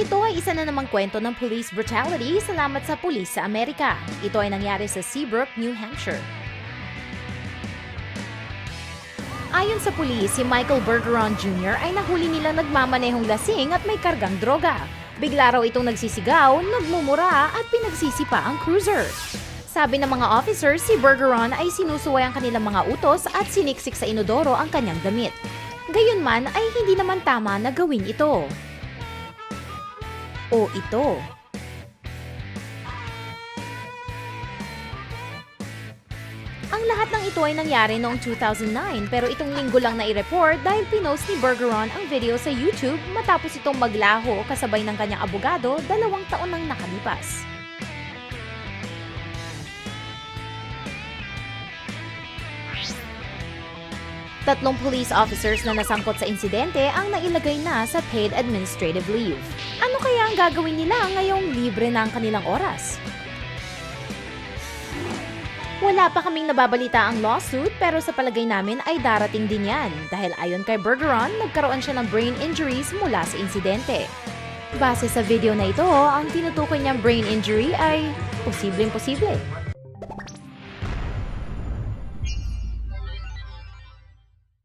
Ito ay isa na namang kwento ng police brutality salamat sa pulis sa Amerika. Ito ay nangyari sa Seabrook, New Hampshire. Ayon sa pulis, si Michael Bergeron Jr. ay nahuli nila nagmamanehong lasing at may kargang droga. Bigla raw itong nagsisigaw, nagmumura at pinagsisipa ang cruiser. Sabi ng mga officers, si Bergeron ay sinusuway ang kanilang mga utos at siniksik sa inodoro ang kanyang damit. Gayunman ay hindi naman tama na gawin ito. O ito. Ang lahat ng ito ay nangyari noong 2009 pero itong linggo lang na i-report dahil pinost ni Bergeron ang video sa YouTube matapos itong maglaho kasabay ng kanyang abogado dalawang taon nang nakalipas. Tatlong police officers na nasangkot sa insidente ang nailagay na sa paid administrative leave. Ano kaya ang gagawin nila ngayong libre na ang kanilang oras? Wala pa kaming nababalita ang lawsuit pero sa palagay namin ay darating din yan dahil ayon kay Bergeron, nagkaroon siya ng brain injuries mula sa insidente. Base sa video na ito, ang tinutukoy niyang brain injury ay posibleng posible.